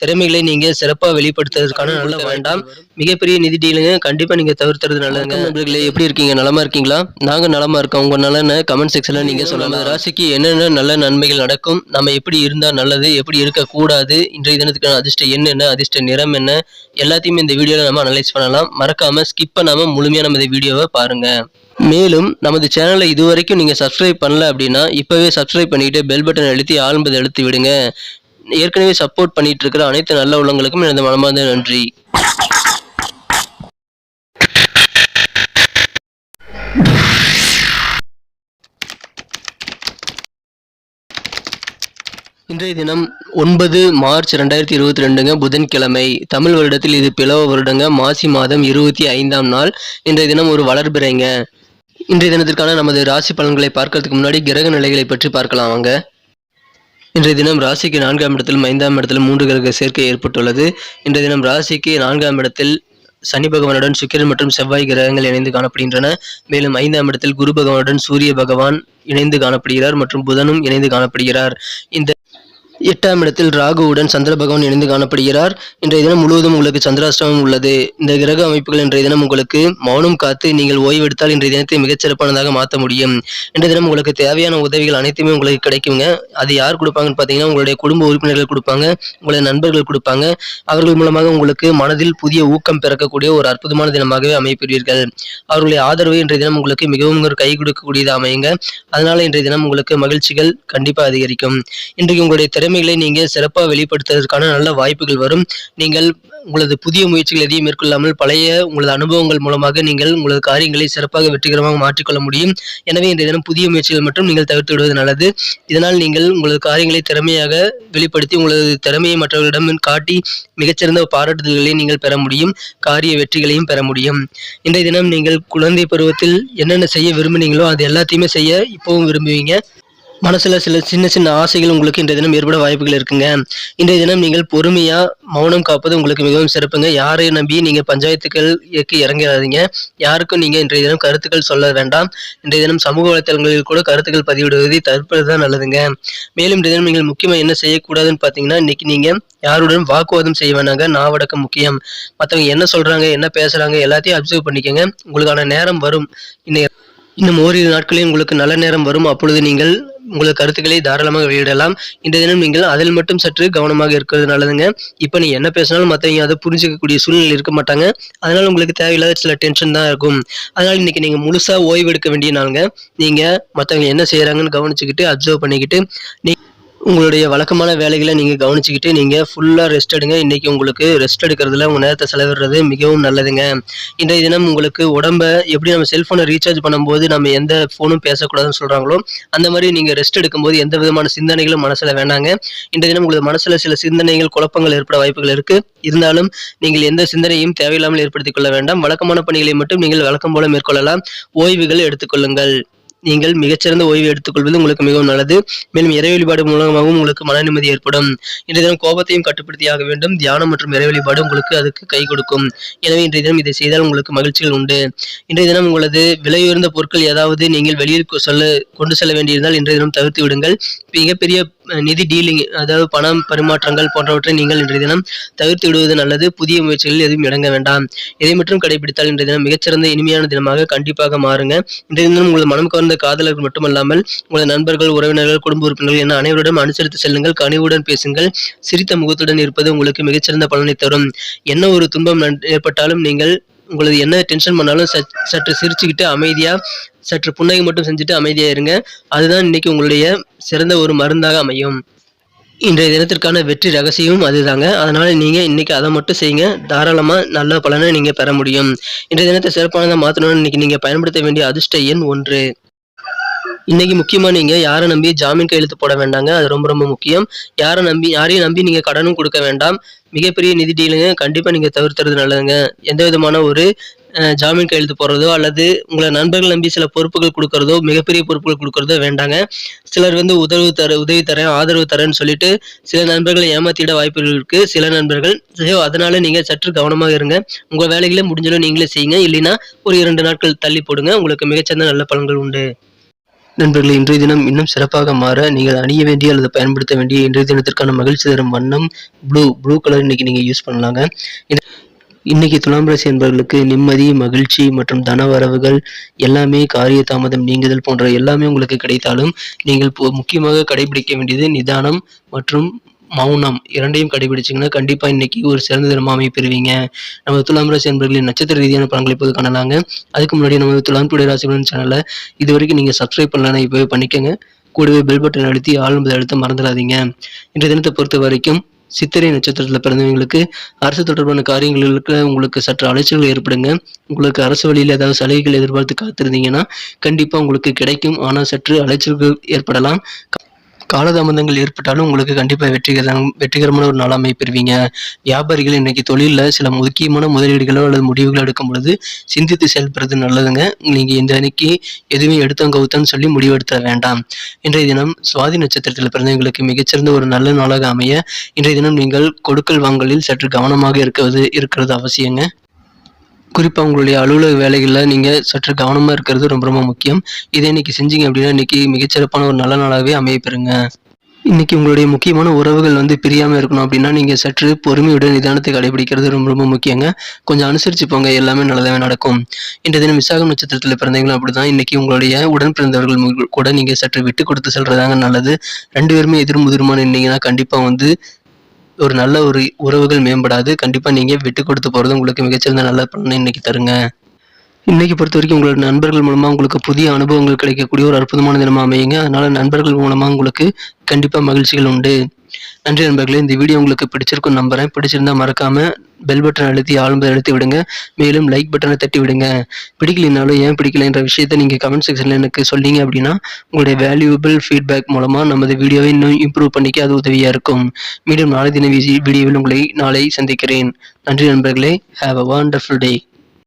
திறமைகளை நீங்க சிறப்பா வெளிப்படுத்துறதுக்கான நல்ல வேண்டாம். மிகப்பெரிய நிதி டீலுங்க கண்டிப்பா நீங்க தவிர்த்துறது நல்லதுங்க. நண்பர்களே எப்படி இருக்கீங்க? நலமா இருக்கீங்களா? நாங்க நலமா இருக்கோம். உங்க நலனை கமெண்ட் செக்ஷன்ல நீங்க சொல்லலாம். ராசிக்கு என்னென்ன நல்ல நன்மைகள் நடக்கும்? நம்ம எப்படி இருந்தா நல்லது எப்படி இருக்கக்கூடாது இன்றைய தினத்துக்கான அதிர்ஷ்ட எண் என்ன அதிர்ஷ்ட நிறம் என்ன எல்லாத்தையுமே இந்த வீடியோல நம்ம அனலைஸ் பண்ணலாம். மறக்காம ஸ்கிப் பண்ணாம முழுமையா நம்ம இந்த வீடியோவை பாருங்க. மேலும் நமது சேனலை இதுவரைக்கும் நீங்க சப்ஸ்கிரைப் பண்ணல அப்படின்னா இப்பவே சப்ஸ்கிரைப் பண்ணிட்டு பெல் பட்டன் அழுத்தி ஆழ்ந்ததை அழுத்தி விடுங்க. ஏற்கனவே சப்போர்ட் பண்ணிட்டு இருக்கிற அனைத்து நல்ல உள்ளங்களுக்கும் எனது மனமார்ந்த நன்றி. இன்றைய தினம் ஒன்பது மார்ச் ரெண்டாயிரத்தி இருபத்தி ரெண்டுங்க புதன்கிழமை. தமிழ் வருடத்தில் இது பிளவ வருடங்க. மாசி மாதம் இருபத்தி ஐந்தாம் நாள். இன்றைய தினம் ஒரு வளர்பிறைங்க. இன்றைய தினத்திற்கான நமது ராசி பலன்களை பார்க்கறதுக்கு முன்னாடி கிரக நிலைகளை பற்றி பார்க்கலாம் வாங்க. இன்றைய தினம் ராசிக்கு நான்காம் இடத்திலும் ஐந்தாம் இடத்திலும் மூன்று கிரக சேர்க்கை ஏற்பட்டுள்ளது. இன்றைய தினம் ராசிக்கு நான்காம் இடத்தில் சனி பகவானுடன் சுக்கிரன் மற்றும் செவ்வாய் கிரகங்கள் இணைந்து காணப்படுகின்றன. மேலும் ஐந்தாம் இடத்தில் குரு பகவானுடன் சூரிய பகவான் இணைந்து காணப்படுகிறார் மற்றும் புதனும் இணைந்து காணப்படுகிறார். இந்த எட்டாம் இடத்தில் ராகுவுடன் சந்திர பகவான் இணைந்து காணப்படுகிறார். இன்றைய தினம் முழுவதும் உங்களுக்கு சந்திராஷ்டமம் உள்ளது. இந்த கிரக அமைப்புகள் இன்றைய தினம் உங்களுக்கு மௌனம் காத்து நீங்கள் ஓய்வெடுத்தால் இன்றைய தினத்தை மிகச்சிறப்பானதாக மாற்ற முடியும். இன்றைய தினம் உங்களுக்கு தேவையான உதவிகள் அனைத்துமே உங்களுக்கு கிடைக்குங்க. அது யார் கொடுப்பாங்கன்னு பார்த்தீங்கன்னா உங்களுடைய குடும்ப உறுப்பினர்கள் கொடுப்பாங்க. உங்களுடைய நண்பர்கள் கொடுப்பாங்க. அவர்கள் மூலமாக உங்களுக்கு மனதில் புதிய ஊக்கம் பிறக்கக்கூடிய ஒரு அற்புதமான தினமாகவே அமைப்பீர்கள். அவர்களுடைய ஆதரவு இன்றைய தினம் உங்களுக்கு மிகவும் ஒரு கை கொடுக்கக்கூடியது அமையுங்க. அதனால இன்றைய தினம் உங்களுக்கு மகிழ்ச்சிகள் கண்டிப்பாக அதிகரிக்கும். இன்றைக்கு உங்களுடைய திறமைகளை நீங்கள் சிறப்பாக வெளிப்படுத்துவதற்கான நல்ல வாய்ப்புகள் வரும். நீங்கள் உங்களது புதிய முயற்சிகள் எதையும் மேற்கொள்ளாமல் பழைய உங்களது அனுபவங்கள் மூலமாக நீங்கள் உங்களது காரியங்களை சிறப்பாக வெற்றிகரமாக மாற்றிக்கொள்ள முடியும். எனவே இன்றைய தினம் புதிய முயற்சிகள் மட்டும் நீங்கள் தவிர்த்து விடுவது நல்லது. இதனால் நீங்கள் உங்களது காரியங்களை திறமையாக வெளிப்படுத்தி உங்களது திறமையை மற்றவர்களிடம் காட்டி மிகச்சிறந்த பாராட்டுதல்களை நீங்கள் பெற முடியும். காரிய வெற்றிகளையும் பெற முடியும். இன்றைய தினம் நீங்கள் குழந்தை பருவத்தில் என்னென்ன செய்ய விரும்புனீங்களோ அது எல்லாத்தையுமே செய்ய இப்போவும் விரும்புவீங்க. மனசில் சில சின்ன சின்ன ஆசைகள் உங்களுக்கு இன்றைய தினம் ஏற்பட வாய்ப்புகள் இருக்குங்க. இன்றைய தினம் நீங்கள் பொறுமையாக மௌனம் காப்பது உங்களுக்கு மிகவும் சிறப்புங்க. யாரையும் நம்பி நீங்கள் பஞ்சாயத்துக்கள் இயக்கி இறங்கிறாதீங்க யாருக்கும் நீங்கள் இன்றைய தினம் கருத்துக்கள் சொல்ல வேண்டாம். இன்றைய தினம் சமூக வலைத்தளங்களில் கூட கருத்துக்கள் பதிவிடுவதை தவிர்ப்பது தான் நல்லதுங்க. மேலும் இன்றைய தினம் நீங்கள் முக்கியமாக என்ன செய்யக்கூடாதுன்னு பார்த்தீங்கன்னா இன்னைக்கு நீங்கள் யாருடன் வாக்குவாதம் செய்ய வேணாங்க. நாவடக்கம் முக்கியம். மற்றவங்க என்ன சொல்கிறாங்க என்ன பேசுகிறாங்க எல்லாத்தையும் அப்சர்வ் பண்ணிக்கோங்க. உங்களுக்கான நேரம் வரும். இன்னும் ஓரிரு நாட்களில் உங்களுக்கு நல்ல நேரம் வரும். அப்பொழுது நீங்கள் உங்களது கருத்துக்களை தாராளமாக வெளியிடலாம். இன்றைய தினம் நீங்கள் அதில் மட்டும் சற்று கவனமாக இருக்கிறது நல்லதுங்க. இப்போ நீ என்ன பேசினாலும் மற்றவங்க அதை புரிஞ்சுக்கக்கூடிய சூழ்நிலை இருக்க மாட்டாங்க. அதனால உங்களுக்கு தேவையில்லாத சில டென்ஷன் தான் இருக்கும். அதனால இன்னைக்கு நீங்க முழுசா ஓய்வு எடுக்க வேண்டிய நாளுங்க. நீங்க மற்றவங்க என்ன செய்யறாங்கன்னு கவனிச்சுக்கிட்டு அப்சர்வ் பண்ணிக்கிட்டு நீ உங்களுடைய வழக்கமான வேலைகளை நீங்கள் கவனிச்சுக்கிட்டு நீங்கள் ஃபுல்லாக ரெஸ்ட் எடுங்க. இன்றைக்கி உங்களுக்கு ரெஸ்ட் எடுக்கிறதுல உங்கள் நேரத்தை செலவிடுறது மிகவும் நல்லதுங்க. இன்றைய தினம் உங்களுக்கு உடம்பை எப்படி நம்ம செல்ஃபோனை ரீசார்ஜ் பண்ணும்போது நம்ம எந்த ஃபோனும் பேசக்கூடாதுன்னு சொல்கிறாங்களோ அந்த மாதிரி நீங்கள் ரெஸ்ட் எடுக்கும்போது எந்த விதமான சிந்தனைகளும் மனசில் வேணாங்க இன்றைய தினம் உங்களுக்கு மனசில் சில சிந்தனைகள் குழப்பங்கள் ஏற்பட வாய்ப்புகள் இருக்குது இருந்தாலும் நீங்கள் எந்த சிந்தனையும் தேவையில்லாமல் ஏற்படுத்திக் கொள்ள வேண்டாம். வழக்கமான பணிகளை மட்டும் நீங்கள் வழக்கம் போல மேற்கொள்ளலாம். ஓய்வுகள் எடுத்துக்கொள்ளுங்கள் நீங்கள் மிகச்சிறந்த ஓய்வு எடுத்துக்கொள்வது உங்களுக்கு மிகவும் நல்லது. மேலும் இறை வழிபாடு மூலமாகவும் உங்களுக்கு மன நிம்மதி ஏற்படும். இன்றைய தினம் கோபத்தையும் கட்டுப்படுத்தியாக வேண்டும். தியானம் மற்றும் இறை வழிபாடு உங்களுக்கு அதுக்கு கை கொடுக்கும். எனவே இன்றைய தினம் இதை செய்தால் உங்களுக்கு மகிழ்ச்சிகள் உண்டு. இன்றைய தினம் உங்களது விலையுயர்ந்த பொருட்கள் ஏதாவது நீங்கள் வெளியில் சொல்ல கொண்டு செல்ல வேண்டியிருந்தால் இன்றைய தினம் தவிர்த்து விடுங்கள். மிகப்பெரிய நிதி டீலிங் அதாவது பணம் பரிமாற்றங்கள் போன்றவற்றை நீங்கள் இன்றைய தினம் தவிர்த்து விடுவது நல்லது. புதிய முயற்சிகளில் எதுவும் இறங்க வேண்டாம். இதை மட்டும் கடைபிடித்தால் இன்றைய தினம் மிகச்சிறந்த இனிமையான தினமாக கண்டிப்பாக மாறுங்க. இன்றைய தினம் உங்களது மனம் கவர்ந்த காதலர்கள் மட்டுமல்லாமல் உங்களது நண்பர்கள் உறவினர்கள் குடும்ப உறுப்பினர்கள் என அனைவரிடம் அனுசரித்து செல்லுங்கள். கனிவுடன் பேசுங்கள். சிரித்த முகத்துடன் இருப்பது உங்களுக்கு மிகச்சிறந்த பலனை தரும். என்ன ஒரு துன்பம் ஏற்பட்டாலும் நீங்கள் உங்களது என்ன டென்ஷன் பண்ணாலும் சற்- சற்று சிரிச்சுக்கிட்டு அமைதியாக சற்று புன்னகை மட்டும் செஞ்சுட்டு அமைதியாக இருங்க. அதுதான் இன்னைக்கு உங்களுடைய சிறந்த ஒரு மருந்தாக அமையும். இன்றைய தினத்திற்கான வெற்றி ரகசியமும் அதுதாங்க. அதனால நீங்கள் இன்றைக்கி அதை மட்டும் செய்யுங்க. தாராளமாக நல்ல பலனை நீங்கள் பெற முடியும். இன்றைய தினத்தை சிறப்பானதாக மாற்றணும்னு இன்னைக்கு நீங்கள் பயன்படுத்த வேண்டிய அதிர்ஷ்ட எண் ஒன்று. இன்னைக்கு முக்கியமா நீங்க யாரை நம்பி ஜாமீன் கையெழுத்து போட வேண்டாங்க? அது ரொம்ப ரொம்ப முக்கியம். யாரை நம்பி யாரையும் நம்பி நீங்க கடனும் கொடுக்க வேண்டாம். மிகப்பெரிய நிதி டீலுங்க. கண்டிப்பா நீங்க தவிர்த்துறது நல்லதுங்க. எந்த விதமான ஒரு ஜாமீன் கையெழுத்து போடுறதோ அல்லது உங்களை நண்பர்கள் நம்பி சில பொறுப்புகள் கொடுக்கறதோ மிகப்பெரிய பொறுப்புகள் கொடுக்கறதோ வேண்டாங்க. சிலர் வந்து உதவி தர உதவி தரேன் ஆதரவு தரேன்னு சொல்லிட்டு சில நண்பர்களை ஏமாத்திட வாய்ப்புகள் இருக்கு. சில நண்பர்கள் so அதனால நீங்க சற்று கவனமாக இருங்க. உங்க வேலைகளை முடிஞ்சாலும் நீங்களே செய்யுங்க. இல்லைன்னா ஒரு இரண்டு நாட்கள் தள்ளி போடுங்க. உங்களுக்கு மிகச்சிறந்த நல்ல பலன்கள் உண்டு. நண்பர்களே இன்றைய தினம் இன்னும் சிறப்பாக மாற நீங்கள் அணிய வேண்டிய அல்லது பயன்படுத்த வேண்டிய இன்றைய தினத்திற்கான மகிழ்ச்சி தரும் வண்ணம் ப்ளூ ப்ளூ கலர் இன்னைக்கு நீங்கள் யூஸ் பண்ணலாங்க. இன்னைக்கு துலாம் ராசி என்பவர்களுக்கு நிம்மதி மகிழ்ச்சி மற்றும் தன வரவுகள் எல்லாமே காரிய தாமதம் நீங்குதல் போன்ற எல்லாமே உங்களுக்கு கிடைத்தாலும் நீங்கள் முக்கியமாக கடைபிடிக்க வேண்டியது நிதானம் மற்றும் மௌனம் இரண்டையும் கடைபிடிச்சிங்கன்னா கண்டிப்பாக இன்னைக்கு ஒரு சிறந்த தினமாக அமைப்பெறுவீங்க நம்ம துலாம் ராசி அன்பர்களின் நட்சத்திர ரீதியான பலன்களை இப்போது காணலாங்க. அதுக்கு முன்னாடி நம்ம துலாம் டுடே ராசிபலன் சேனலை இது வரைக்கும் நீங்கள் சப்ஸ்கிரைப் பண்ணலன்னா இப்போவே பண்ணிக்கோங்க. கூடவே பெல் பட்டன் அழுத்தி ஆள் என்பதை அழுத்த மறந்துடாதீங்க. இன்றைய தினத்தை பொறுத்த வரைக்கும் சித்திரை நட்சத்திரத்தில் பிறந்தவங்களுக்கு அரசு தொடர்பான காரியங்களுக்கு உங்களுக்கு சற்று அலைச்சல்கள் ஏற்படுங்க. உங்களுக்கு அரசு வழியில் ஏதாவது சலுகைகள் எதிர்பார்த்து காத்திருந்தீங்கன்னா கண்டிப்பாக உங்களுக்கு கிடைக்கும். ஆனால் சற்று அலைச்சல்கள் ஏற்படலாம். காலதாமதங்கள் ஏற்பட்டாலும் உங்களுக்கு கண்டிப்பாக வெற்றிகரம் வெற்றிகரமான ஒரு நாளாமை பெறுவீங்க. வியாபாரிகள் இன்னைக்கு தொழிலில் சில முக்கியமான முதலீடுகளோ அல்லது முடிவுகளோ எடுக்கும் பொழுது சிந்தித்து செயல்படுறது நல்லதுங்க. நீங்கள் இந்த அன்னைக்கு எதுவுமே எடுத்தோம் கவுத்தன்னு சொல்லி முடிவெடுத்த வேண்டாம். இன்றைய தினம் சுவாதி நட்சத்திரத்தில் பிறந்தவங்களுக்கு மிகச்சிறந்த ஒரு நல்ல நாளாக அமைய இன்றைய தினம் நீங்கள் கொடுக்கல் வாங்கலில் சற்று கவனமாக இருக்கிறது இருக்கிறது அவசியங்க. குறிப்பாக உங்களுடைய அலுவலக வேலைகளில் நீங்கள் சற்று கவனமாக இருக்கிறது ரொம்ப ரொம்ப முக்கியம். இதை இன்னைக்கு செஞ்சீங்க அப்படின்னா இன்னைக்கு மிகச்சிறப்பான ஒரு நல்ல நாளாகவே அமைய பெறுங்க இன்னைக்கு உங்களுடைய முக்கியமான உறவுகள் வந்து பிரியாமல் இருக்கணும் அப்படின்னா நீங்கள் சற்று பொறுமையுடன் நிதானத்தை கடைபிடிக்கிறது ரொம்ப ரொம்ப முக்கியங்க. கொஞ்சம் அனுசரித்து போங்க எல்லாமே நல்லதாகவே நடக்கும். இன்றைய தினம் விசாகம் நட்சத்திரத்தில் பிறந்தவங்களும் அப்படிதான். இன்றைக்கி உங்களுடைய உடன் பிறந்தவர்கள் கூட நீங்கள் சற்று விட்டு கொடுத்து செல்கிறதாங்க நல்லது. ரெண்டு பேருமே எதிர் முதிருமான இருந்தீங்கன்னா கண்டிப்பாக வந்து ஒரு நல்ல ஒரு உறவுகள் மேம்படாது. கண்டிப்பாக நீங்கள் விட்டு கொடுத்து போகிறது உங்களுக்கு மிகச்சிறந்த நல்ல பலனை இன்னைக்கு தருங்க. இன்னைக்கு பொறுத்த வரைக்கும் உங்களோட நண்பர்கள் மூலமாக உங்களுக்கு புதிய அனுபவங்கள் கிடைக்கக்கூடிய ஒரு அற்புதமான தினமாக அமையுங்க. அதனால் நண்பர்கள் மூலமாக உங்களுக்கு கண்டிப்பாக மகிழ்ச்சிகள் உண்டு. நன்றி நண்பர்களே இந்த வீடியோ உங்களுக்கு பிடிச்சிருக்கும் நம்புறேன். பிடிச்சிருந்தா மறக்காமல் பெல் பட்டன் அழுத்தி ஆழ்ந்து அழுத்தி விடுங்க. மேலும் லைக் பட்டனை தட்டி விடுங்க. பிடிக்கலைனாலும் ஏன் பிடிக்கலைன்ற விஷயத்தை நீங்கள் கமெண்ட் செக்ஷனில் எனக்கு சொன்னீங்க அப்படின்னா உங்களுடைய வேல்யூபிள் ஃபீட்பேக் மூலமாக நமது வீடியோவை இன்னும் இம்ப்ரூவ் பண்ணிக்க அது உதவியாக இருக்கும். மீண்டும் நாளை தின வீடியோவில் உங்களை நாளை சந்திக்கிறேன். நன்றி நண்பர்களே. Have a wonderful day